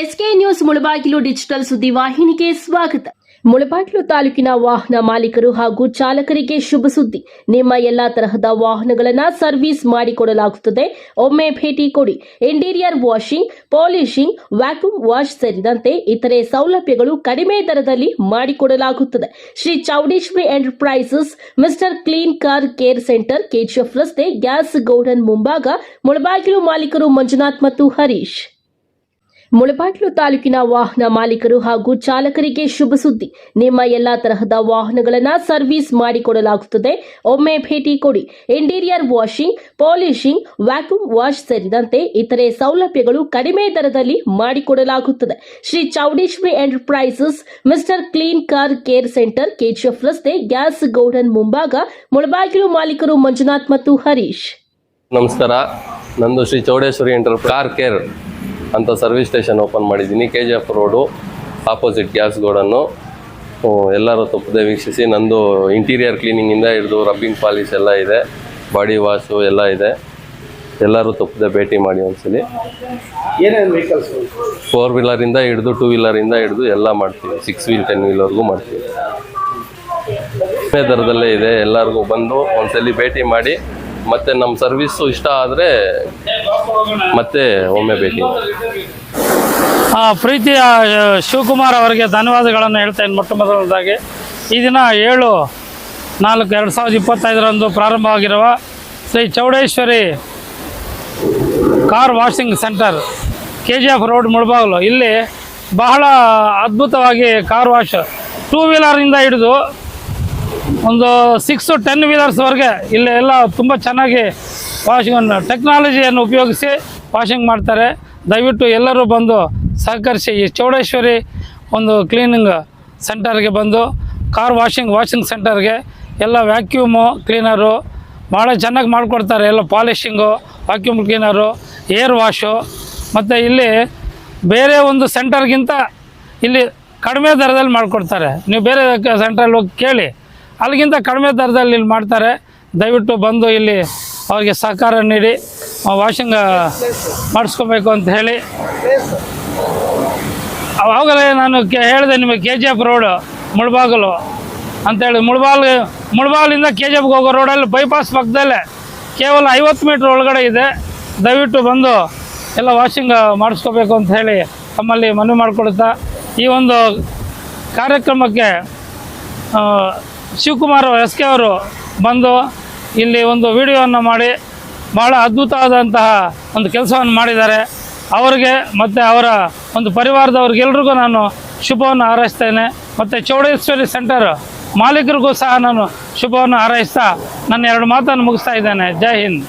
SK news Mulbagal digital ಸುದ್ದಿ ವಾಹಿನಿಗೆ ಸ್ವಾಗತ. ಮುಳಬಾಗಿಲು ತಾಲೂಕಿನ ವಾಹನ ಮಾಲೀಕರು ಹಾಗೂ ಚಾಲಕರಿಗೆ ಶುಭ ಸುದ್ದಿ. ನಿಮ್ಮ ಎಲ್ಲಾ ತರಹದ ವಾಹನಗಳನ್ನ ಸರ್ವಿಸ್ ಮಾಡಿಕೊಡಲಾಗುತ್ತದೆ. ಒಮ್ಮೆ ಭೇಟಿ ಕೊಡಿ. Interior washing, polishing, vacuum wash ಸೇರಿದಂತೆ ಇತರೆ ಸೌಲಭ್ಯಗಳು ಕಡಿಮೆ ದರದಲ್ಲಿ ಮಾಡಿಕೊಡಲಾಗುತ್ತದೆ. Shri Chowdeshwari enterprises, mister clean car care centre, KGF ರಸ್ತೆ, ಗ್ಯಾಸ್ ಗೌಡನ್ ಮುಂಭಾಗ, ಮುಳಬಾಗಿಲು ಮಾಲೀಕರು ಮಂಜುನಾಥ್ ಮತ್ತು ಹರೀಶ್. ಮುಳಬಾಗಿಲು ತಾಲೂಕಿನ ವಾಹನ ಮಾಲೀಕರು ಹಾಗೂ ಚಾಲಕರಿಗೆ ಶುಭ ಸುದ್ದಿ. ನಿಮ್ಮ ಎಲ್ಲಾ ತರಹದ ವಾಹನಗಳನ್ನ ಸರ್ವಿಸ್ ಮಾಡಿಕೊಡಲಾಗುತ್ತದೆ. ಒಮ್ಮೆ ಭೇಟಿ ಕೊಡಿ. Interior washing, polishing, vacuum wash ಸೇರಿದಂತೆ ಇತರೆ ಸೌಲಭ್ಯಗಳು ಕಡಿಮೆ ದರದಲ್ಲಿ ಮಾಡಿಕೊಡಲಾಗುತ್ತದೆ. Shri Chowdeshwari enterprises, mister clean car care centre, KGF ರಸ್ತೆ, ಗ್ಯಾಸ್ ಗೌಡನ್ ಮುಂಭಾಗ, ಮುಳಬಾಗಿಲು ಮಾಲೀಕರು ಮಂಜುನಾಥ್ ಮತ್ತು ಹರೀಶ್. ನಮಸ್ಕಾರ. ನಂದು Shri Chowdeshwari enter car care ಅಂತ ಸರ್ವಿಸ್ ಸ್ಟೇಷನ್ ಓಪನ್ ಮಾಡಿದ್ದೀನಿ. K G F road opposite gas godown. ಎಲ್ಲರೂ ತಪ್ಪದೆ ವೀಕ್ಷಿಸಿ ನಂದು ಇಂಟೀರಿಯರ್ ಕ್ಲೀನಿಂಗಿಂದ ಹಿಡಿದು ರಬ್ಬಿಂಗ್ ಪಾಲಿಶ್ ಎಲ್ಲ ಇದೆ ಬಾಡಿ ವಾಶು ಎಲ್ಲ ಇದೆ. ಎಲ್ಲರೂ ತಪ್ಪದೆ ಭೇಟಿ ಮಾಡಿ ಒಂದ್ಸಲಿ. ಏನೇನು ವೆಹಿಕಲ್ಸ್ ಫೋರ್ ವೀಲರಿಂದ ಹಿಡಿದು ಟೂ ವೀಲರಿಂದ ಹಿಡಿದು ಎಲ್ಲ ಮಾಡ್ತೀವಿ. ಸಿಕ್ಸ್ ವೀಲ್ ಟೆನ್ ವೀಲರ್ಗೂ ಮಾಡ್ತೀವಿ. ಕಡಿಮೆ ದರದಲ್ಲೇ ಇದೆ. ಎಲ್ಲರಿಗೂ ಬಂದು ಒಂದ್ಸಲಿ ಭೇಟಿ ಮಾಡಿ ಮತ್ತೆ ನಮ್ಮ ಸರ್ವಿಸ್ ಇಷ್ಟ ಆದರೆ ಮತ್ತೆ ಒಮ್ಮೆ ಭೇಟಿ ಪ್ರೀತಿಯ ಶಿವಕುಮಾರ್ ಅವರಿಗೆ ಧನ್ಯವಾದಗಳನ್ನು ಹೇಳ್ತೇನೆ ಮೊಟ್ಟ ಮೊದಲನೇದಾಗಿ. ಈ ದಿನ ಏಳು, ನಾಲ್ಕು, ಎರಡು ಸಾವಿರದ ಇಪ್ಪತ್ತೈದರಂದು ಪ್ರಾರಂಭವಾಗಿರುವ Shri Chowdeshwari car washing centre K G F road Mulbagal. ಇಲ್ಲಿ ಬಹಳ ಅದ್ಭುತವಾಗಿ ಕಾರ್ ವಾಶ್ ಟೂ ವೀಲರಿಂದ ಹಿಡಿದು ಒಂದು ಸಿಕ್ಸ್ ಟೆನ್ ವೀಲರ್ಸ್ವರೆಗೆ ಇಲ್ಲಿ ಎಲ್ಲ ತುಂಬ ಚೆನ್ನಾಗಿ ವಾಷಿಂಗ್ ಟೆಕ್ನಾಲಜಿಯನ್ನು ಉಪಯೋಗಿಸಿ ವಾಷಿಂಗ್ ಮಾಡ್ತಾರೆ. ದಯವಿಟ್ಟು ಎಲ್ಲರೂ ಬಂದು ಸಹಕರಿಸಿ ಈ ಚೌಡೇಶ್ವರಿ ಒಂದು ಕ್ಲೀನಿಂಗ್ ಸೆಂಟರ್ಗೆ ಬಂದು ಕಾರ್ ವಾಷಿಂಗ್ ವಾಷಿಂಗ್ ಸೆಂಟರ್ಗೆ ಎಲ್ಲ ವ್ಯಾಕ್ಯೂಮು ಕ್ಲೀನರು ಭಾಳ ಚೆನ್ನಾಗಿ ಮಾಡಿಕೊಡ್ತಾರೆ ಎಲ್ಲ polishing vacuum cleaner air wash ಮತ್ತು ಇಲ್ಲಿ ಬೇರೆ ಒಂದು ಸೆಂಟರ್ಗಿಂತ ಇಲ್ಲಿ ಕಡಿಮೆ ದರದಲ್ಲಿ ಮಾಡಿಕೊಡ್ತಾರೆ. ನೀವು ಬೇರೆ ಸೆಂಟ್ರಲ್ಲಿ ಹೋಗಿ ಕೇಳಿ. ಅಲ್ಲಿಗಿಂತ ಕಡಿಮೆ ದರದಲ್ಲಿ ಇಲ್ಲಿ ಮಾಡ್ತಾರೆ. ದಯವಿಟ್ಟು ಬಂದು ಇಲ್ಲಿ ಅವ್ರಿಗೆ ಸಹಕಾರ ನೀಡಿ ವಾಷಿಂಗ್ ಮಾಡಿಸ್ಕೋಬೇಕು ಅಂತ ಹೇಳಿ. ಅವಾಗಲೇ ನಾನು ಕೆ, ಹೇಳಿದೆ ನಿಮಗೆ K G F road Mulbagal ಅಂತೇಳಿ ಮುಳಬಾಲ್ ಮುಳಬಾಗಿಲಿಂದ ಕೆ ಜಿ ಎಫ್ಗೆ ಹೋಗೋ ರೋಡಲ್ಲಿ ಬೈಪಾಸ್ ಪಕ್ಕದಲ್ಲೇ ಕೇವಲ ಐವತ್ತು ಮೀಟ್ರ್ ಒಳಗಡೆ ಇದೆ. ದಯವಿಟ್ಟು ಬಂದು ಎಲ್ಲ ವಾಷಿಂಗ್ ಮಾಡಿಸ್ಕೋಬೇಕು ಅಂತ ಹೇಳಿ ತಮ್ಮಲ್ಲಿ ಮನವಿ ಮಾಡಿಕೊಡುತ್ತಾ ಈ ಒಂದು ಕಾರ್ಯಕ್ರಮಕ್ಕೆ ಶಿವಕುಮಾರ್ ಎಸ್ ಕೆ ಅವರು ಬಂದು ಇಲ್ಲಿ ಒಂದು ವಿಡಿಯೋವನ್ನು ಮಾಡಿ ಭಾಳ ಅದ್ಭುತವಾದಂತಹ ಒಂದು ಕೆಲಸವನ್ನು ಮಾಡಿದ್ದಾರೆ. ಅವರಿಗೆ ಮತ್ತು ಅವರ ಒಂದು ಪರಿವಾರದವ್ರಿಗೆಲ್ರಿಗೂ ನಾನು ಶುಭವನ್ನು ಹಾರೈಸ್ತೇನೆ. ಮತ್ತು ಚೌಡೇಶ್ವರಿ ಸೆಂಟರ್ ಮಾಲೀಕರಿಗೂ ಸಹ ನಾನು ಶುಭವನ್ನು ಹಾರೈಸ್ತಾ ನನ್ನ ಎರಡು ಮಾತನ್ನು ಮುಗಿಸ್ತಾ ಇದ್ದೇನೆ. ಜೈ ಹಿಂದ್.